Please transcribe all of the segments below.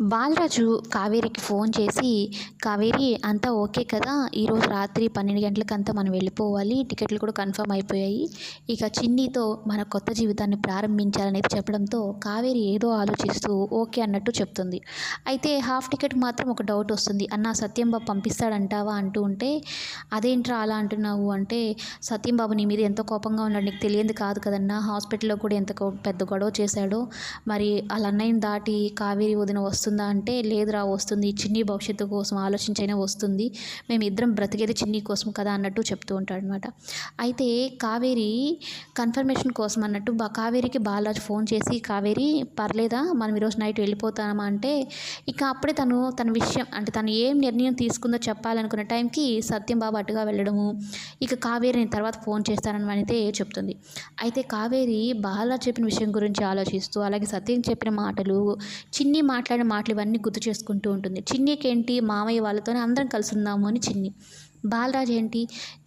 Balaraju కావేరికి phone చేసి కావేరి అంతా okay కదా? ఈరోజు రాత్రి పన్నెండు గంటలకంతా మనం వెళ్ళిపోవాలి. టికెట్లు కూడా కన్ఫర్మ్ అయిపోయాయి. ఇక చిన్నితో మన కొత్త జీవితాన్ని ప్రారంభించాలనేది చెప్పడంతో కావేరి ఏదో ఆలోచిస్తూ ఓకే అన్నట్టు చెప్తుంది. అయితే హాఫ్ టికెట్ మాత్రం ఒక డౌట్ వస్తుంది. అన్న సత్యంబాబు పంపిస్తాడంటావా? అంటూ ఉంటే అదేంట్రా అలా అంటున్నావు? అంటే సత్యంబాబు నీ మీద ఎంతో కోపంగా ఉన్నాడు. నీకు తెలియంది కాదు కదన్నా. హాస్పిటల్లో కూడా ఎంత పెద్ద గొడవ చేశాడో. మరి వాళ్ళ అన్నయ్యని దాటి కావేరి వదిన వస్తుంది వస్తుందా అంటే లేదురా వస్తుంది. చిన్ని భవిష్యత్తు కోసం ఆలోచించైనా వస్తుంది. మేము ఇద్దరం బ్రతికేది చిన్ని కోసం కదా అన్నట్టు చెప్తూ ఉంటాడు అనమాట అయితే కావేరి కన్ఫర్మేషన్ కోసం అన్నట్టు కావేరికి బాలరాజు ఫోన్ చేసి కావేరి పర్లేదా? మనం ఈరోజు నైట్ వెళ్ళిపోతామా? అంటే ఇక అప్పుడే తను తన విషయం అంటే తను ఏం నిర్ణయం తీసుకుందో చెప్పాలనుకున్న టైంకి సత్యం బాబు అటుగా వెళ్ళడము ఇక కావేరి నేను తర్వాత ఫోన్ చేస్తానని అయితే చెప్తుంది. అయితే కావేరి బాలరాజు చెప్పిన విషయం గురించి ఆలోచిస్తూ అలాగే సత్యం చెప్పిన మాటలు చిన్ని మాట్లాడిన మాటలు ఇవన్నీ గుర్తు చేసుకుంటూ ఉంటుంది. చిన్నికేంటి? మామయ్య వాళ్ళతోనే అందరం కలిసి ఉందాము అని చిన్ని. బాలరాజ్ ఏంటి?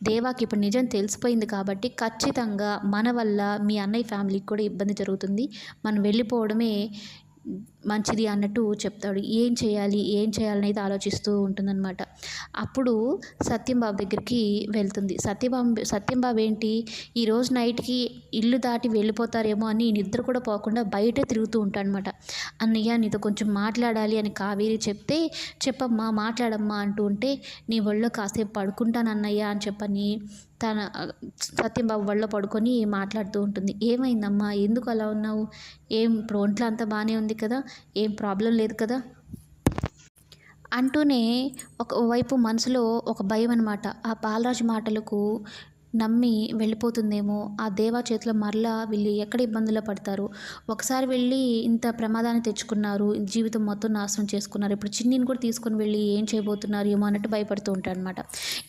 దేవాకి ఇప్పుడు నిజం తెలిసిపోయింది కాబట్టి ఖచ్చితంగా మన వల్ల మీ అన్నయ్య ఫ్యామిలీకి కూడా ఇబ్బంది జరుగుతుంది. మనం వెళ్ళిపోవడమే మంచిది అన్నట్టు చెప్తాడు. ఏం చేయాలి ఏం చేయాలనేది ఆలోచిస్తూ ఉంటుందన్నమాట. అప్పుడు సత్యంబాబు దగ్గరికి వెళ్తుంది. సత్యబాబు సత్యంబాబు ఏంటి? ఈరోజు నైట్కి ఇల్లు దాటి వెళ్ళిపోతారేమో అని నిద్ర కూడా పోకుండా బయటే తిరుగుతూ ఉంటాడనమాట అన్నయ్య నీతో కొంచెం మాట్లాడాలి అని కావేరి చెప్తే చెప్పమ్మా మాట్లాడమ్మా అంటూ ఉంటే నీ ఒళ్ళో కాసేపు పడుకుంటాను అన్నయ్య అని చెప్పని తన సత్యంబాబు వల్ల పడుకొని మాట్లాడుతూ ఉంటుంది. ఏమైందమ్మా? ఎందుకు అలా ఉన్నావు? ఏం ఇప్పుడు ఒంట్లో అంతా బాగానే ఉంది కదా? ఏం ప్రాబ్లం లేదు కదా? అంటూనే ఒక వైపు మనసులో ఒక భయం అనమాట ఆ బాలరాజు మాటలకు నమ్మి వెళ్ళిపోతుందేమో ఆ దేవా చేతిలో మరలా వీళ్ళు ఎక్కడ ఇబ్బందులు పడతారు? ఒకసారి వెళ్ళి ఇంత ప్రమాదాన్ని తెచ్చుకున్నారు జీవితం మొత్తం నాశనం చేసుకున్నారు ఇప్పుడు చిన్నిని కూడా తీసుకొని వెళ్ళి ఏం చేయబోతున్నారు ఏమో అన్నట్టు భయపడుతూ ఉంటారు అనమాట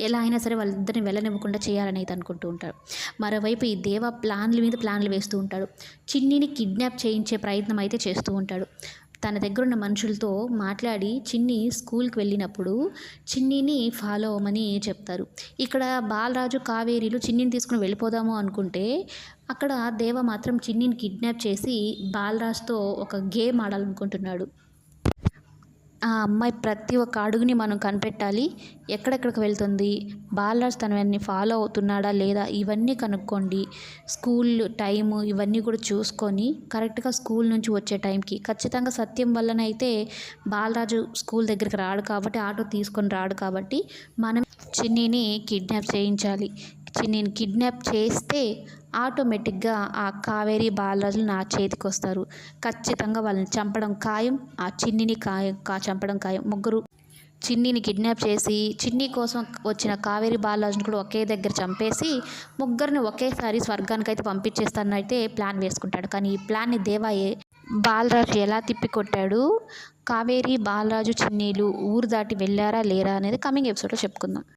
ఎలా అయినా సరే వాళ్ళిద్దరిని వెళ్ళనివ్వకుండా చేయాలని అయితే అనుకుంటూ ఉంటారు. మరోవైపు ఈ దేవ ప్లాన్ల మీద ప్లాన్లు వేస్తూ ఉంటాడు. చిన్నిని కిడ్నాప్ చేయించే ప్రయత్నం అయితే చేస్తూ ఉంటాడు. తన దగ్గర ఉన్న మనుషులతో మాట్లాడి చిన్ని స్కూల్కి వెళ్ళినప్పుడు చిన్నిని ఫాలో అవ్వమని చెప్తారు. ఇక్కడ బాలరాజు కావేరీలు చిన్నిని తీసుకుని వెళ్ళిపోదాము అనుకుంటే అక్కడ దేవ మాత్రం చిన్నిని కిడ్నాప్ చేసి బాలరాజుతో ఒక గేమ్ ఆడాలనుకుంటున్నాడు. ఆ అమ్మాయి ప్రతి ఒక్క అడుగుని మనం కనిపెట్టాలి. ఎక్కడెక్కడికి వెళ్తుంది? బాలరాజ్ తనవన్నీ ఫాలో అవుతున్నాడా లేదా? ఇవన్నీ కనుక్కోండి. స్కూల్ టైము ఇవన్నీ కూడా చూసుకొని కరెక్ట్గా స్కూల్ నుంచి వచ్చే టైంకి ఖచ్చితంగా సత్యం వల్లనైతే బాలరాజు స్కూల్ దగ్గరికి రాడు కాబట్టి ఆటో తీసుకొని రాడు కాబట్టి మనం చిన్నీని కిడ్నాప్ చేయించాలి. చిన్నీని కిడ్నాప్ చేస్తే ఆటోమేటిక్గా ఆ కావేరి బాలరాజులు నా చేతికి వస్తారు. ఖచ్చితంగా వాళ్ళని చంపడం ఖాయం. ఆ చిన్నిని ఖాయం కా చంపడం ఖాయం. ముగ్గురు చిన్నిని కిడ్నాప్ చేసి చిన్ని కోసం వచ్చిన కావేరి బాలరాజును కూడా ఒకే దగ్గర చంపేసి ముగ్గురిని ఒకేసారి స్వర్గానికి అయితే పంపించేస్తానైతే ప్లాన్ వేసుకుంటాడు. కానీ ఈ ప్లాన్ని దేవాయే బాలరాజు ఎలా తిప్పికొట్టాడు? కావేరి బాలరాజు చిన్నీలు ఊరు దాటి వెళ్ళారా లేరా అనేది కమింగ్ ఎపిసోడ్లో చెప్పుకుందాం.